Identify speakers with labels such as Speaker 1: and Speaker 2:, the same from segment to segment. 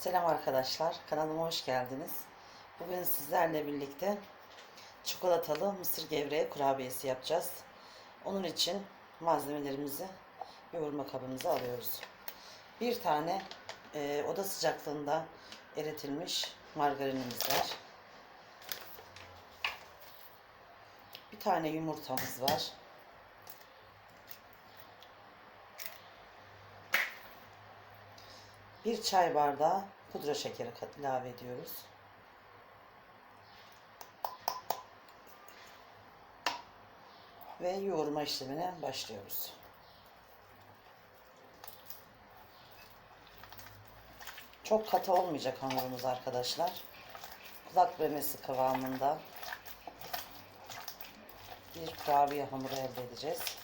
Speaker 1: Selam arkadaşlar, kanalıma hoş geldiniz. Bugün sizlerle birlikte çikolatalı mısır gevreği kurabiyesi yapacağız. Onun için malzemelerimizi yoğurma kabımıza alıyoruz. Bir tane e, oda sıcaklığında eritilmiş margarinimiz var. Bir tane yumurtamız var. Bir çay bardağı pudra şekeri ilave ediyoruz. Ve yoğurma işlemine başlıyoruz. Çok katı olmayacak hamurumuz arkadaşlar. Kulak memesi kıvamında bir kurabiye hamuru elde edeceğiz.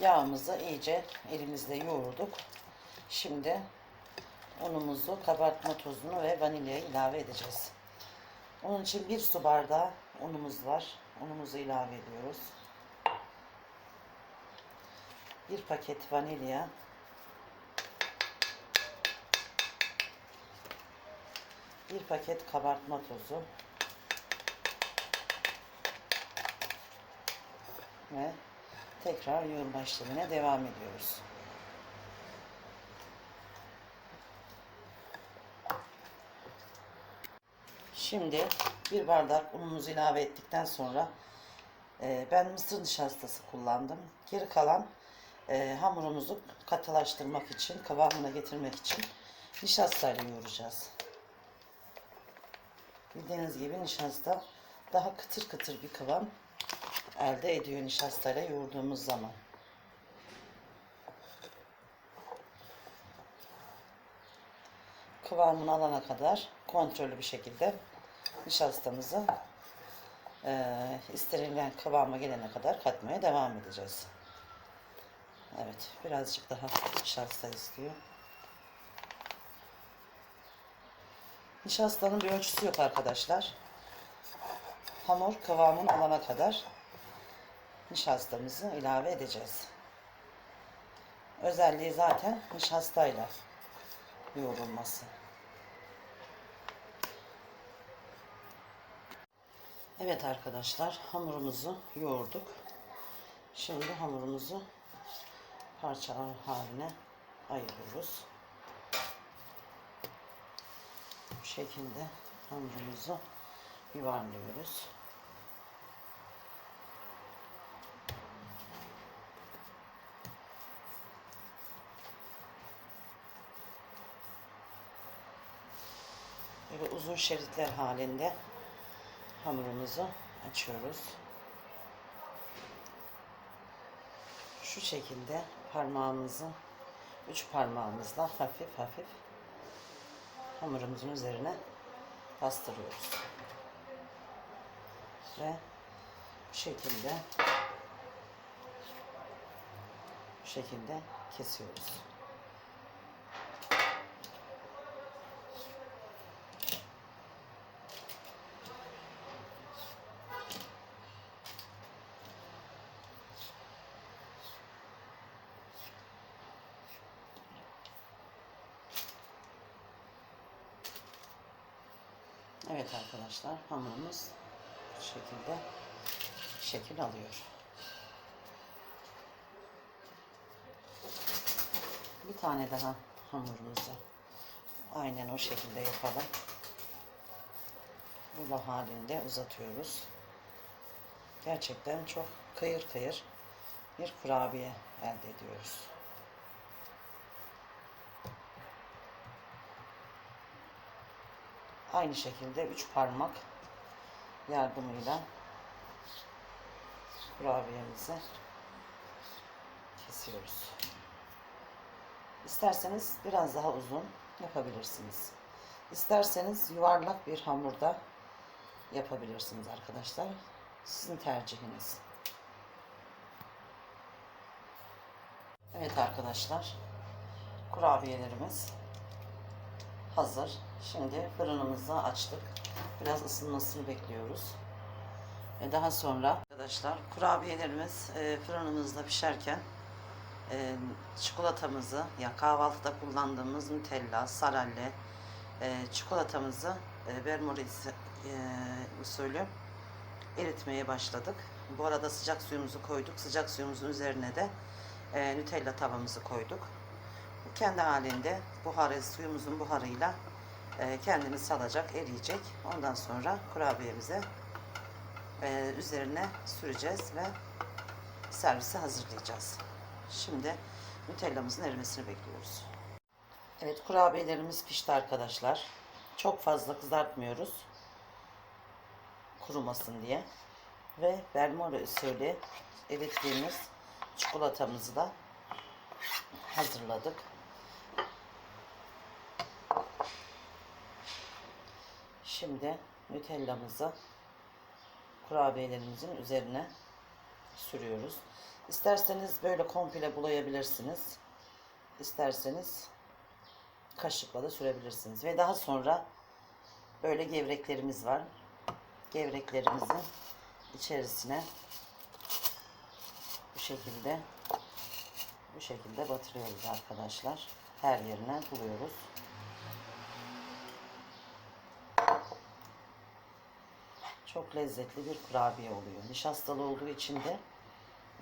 Speaker 1: Yağımızı iyice elimizle yoğurduk. Şimdi unumuzu, kabartma tozunu ve vanilyayı ilave edeceğiz. Onun için bir su bardağı unumuz var. Unumuzu ilave ediyoruz. Bir paket vanilya. Bir paket kabartma tozu. Ve tekrar yoğurma işlemine devam ediyoruz. Şimdi bir bardak unumuzu ilave ettikten sonra e, ben mısır nişastası kullandım. Geri kalan e, hamurumuzu katılaştırmak için, kıvamına getirmek için nişastayla yoğuracağız. Bildiğiniz gibi nişasta daha kıtır kıtır bir kıvam elde ediyor nişastayla yoğurduğumuz zaman. Kıvamını alana kadar kontrollü bir şekilde nişastamızı eee istenilen kıvama gelene kadar katmaya devam edeceğiz. Evet, birazcık daha nişasta istiyor. Nişastanın bir ölçüsü yok arkadaşlar. Hamur kıvamını alana kadar nişastamızı ilave edeceğiz. Özelliği zaten nişastayla yoğrulması. Evet arkadaşlar hamurumuzu yoğurduk. Şimdi hamurumuzu parçalar haline ayırıyoruz. Bu şekilde hamurumuzu yuvarlıyoruz. Böyle uzun şeritler halinde hamurumuzu açıyoruz. Şu şekilde parmağımızı üç parmağımızla hafif hafif hamurumuzun üzerine bastırıyoruz. Ve bu şekilde bu şekilde kesiyoruz. Evet arkadaşlar hamurumuz bu şekilde şekil alıyor. Bir tane daha hamurumuzu aynen o şekilde yapalım. Rulo halinde uzatıyoruz. Gerçekten çok kıyır kıyır bir kurabiye elde ediyoruz. Aynı şekilde üç parmak yardımıyla kurabiyemizi kesiyoruz. İsterseniz biraz daha uzun yapabilirsiniz. İsterseniz yuvarlak bir hamurda yapabilirsiniz arkadaşlar. Sizin tercihiniz. Evet arkadaşlar. Kurabiyelerimiz hazır. Şimdi fırınımızı açtık. Biraz ısınmasını bekliyoruz. Ve daha sonra arkadaşlar kurabiyelerimiz e, fırınımızda pişerken e, çikolatamızı ya kahvaltıda kullandığımız Nutella, Saralle e, çikolatamızı e, Bermuris e, usulü eritmeye başladık. Bu arada sıcak suyumuzu koyduk. Sıcak suyumuzun üzerine de e, Nutella tavamızı koyduk. Kendi halinde buharı, suyumuzun buharıyla kendini salacak, eriyecek. Ondan sonra kurabiyemize üzerine süreceğiz ve servise hazırlayacağız. Şimdi Nutella'mızın erimesini bekliyoruz. Evet kurabiyelerimiz pişti arkadaşlar. Çok fazla kızartmıyoruz. Kurumasın diye. Ve Bermore usulü erittiğimiz çikolatamızı da hazırladık. Şimdi Nutella'mızı kurabiyelerimizin üzerine sürüyoruz. İsterseniz böyle komple bulayabilirsiniz. İsterseniz kaşıkla da sürebilirsiniz. Ve daha sonra böyle gevreklerimiz var. Gevreklerimizin içerisine bu şekilde bu şekilde batırıyoruz arkadaşlar. Her yerine buluyoruz. Çok lezzetli bir kurabiye oluyor. Nişastalı olduğu için de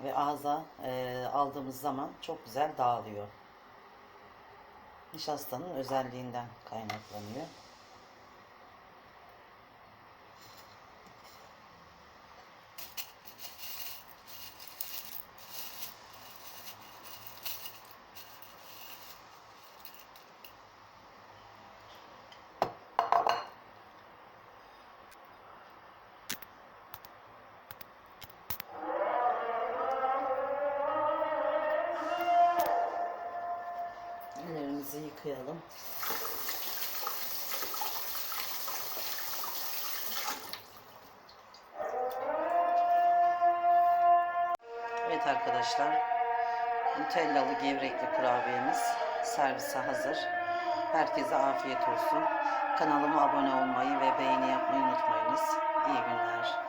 Speaker 1: ve ağza e, aldığımız zaman çok güzel dağılıyor. Nişastanın özelliğinden kaynaklanıyor. Yıkayalım. Evet arkadaşlar. Nutellalı gevrekli kurabiyemiz servise hazır. Herkese afiyet olsun. Kanalıma abone olmayı ve beğeni yapmayı unutmayınız. İyi günler.